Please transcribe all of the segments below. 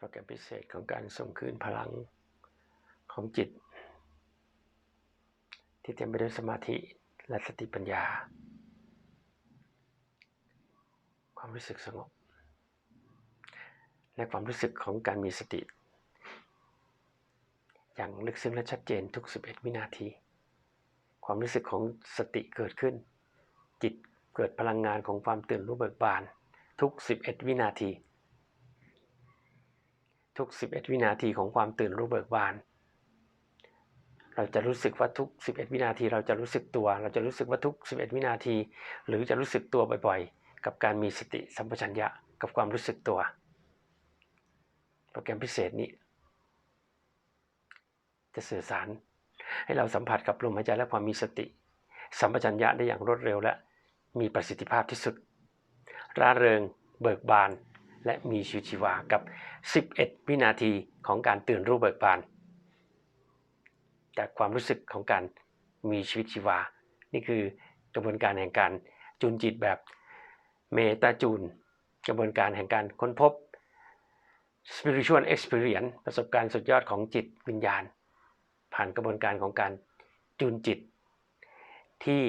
โปรแกรมพิเศษของการส่งคืนพลังของจิต ที่เต็มไปด้วยสมาธิและสติปัญญา ความรู้สึกสงบ และความรู้สึกของการมีสติ อย่างลึกซึ้งและชัดเจนทุก 11 วินาที ความรู้สึกของสติเกิดขึ้น จิตเกิดพลังงานของความตื่นรู้เบิกบานทุก 11 วินาที ทุก 11 วินาทีของความตื่นรู้เบิกบาน เราจะรู้สึกว่าทุก 11 วินาที เราจะรู้สึกตัว เราจะรู้สึกว่าทุก 11 วินาที หรือจะรู้สึกตัวบ่อยๆ กับการมีสติสัมปชัญญะกับความรู้สึกตัว โปรแกรมพิเศษนี้ จะสื่อสาร ให้เราสัมผัสกับลมหายใจและความมีสติ สัมปชัญญะได้อย่างรวดเร็วและมีประสิทธิภาพที่สุดร่าเริง เบิกบาน และมีชีวิตชีวากับ 11 วินาทีของการตื่นรู้เบิกบานจากความรู้สึกของการมีชีวิตชีวา นี่คือกระบวนการแห่งการจูนจิตแบบเมตาจูน กระบวนการแห่งการค้นพบ spiritual experience ประสบการณ์สุดยอดของจิตวิญญาณ ผ่านกระบวนการของการจูนจิตที่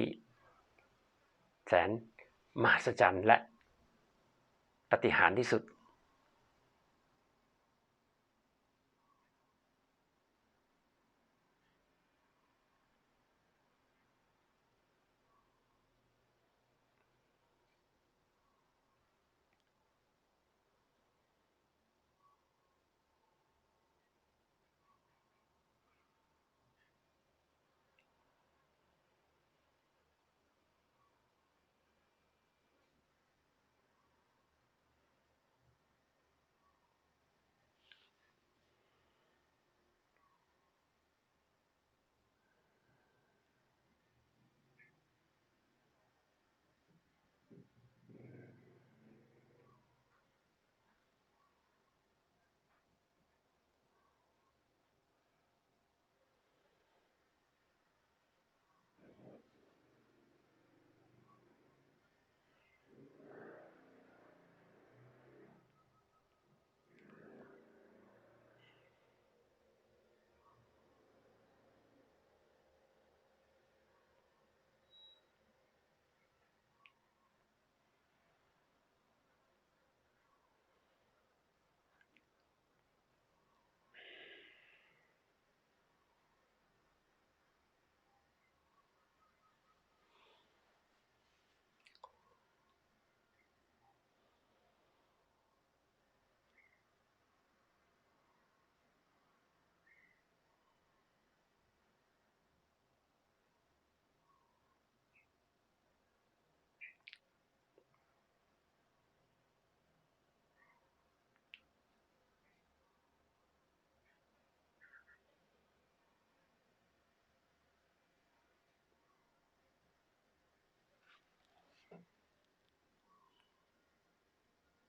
แสนมหัศจรรย์และ ปฏิหารที่สุด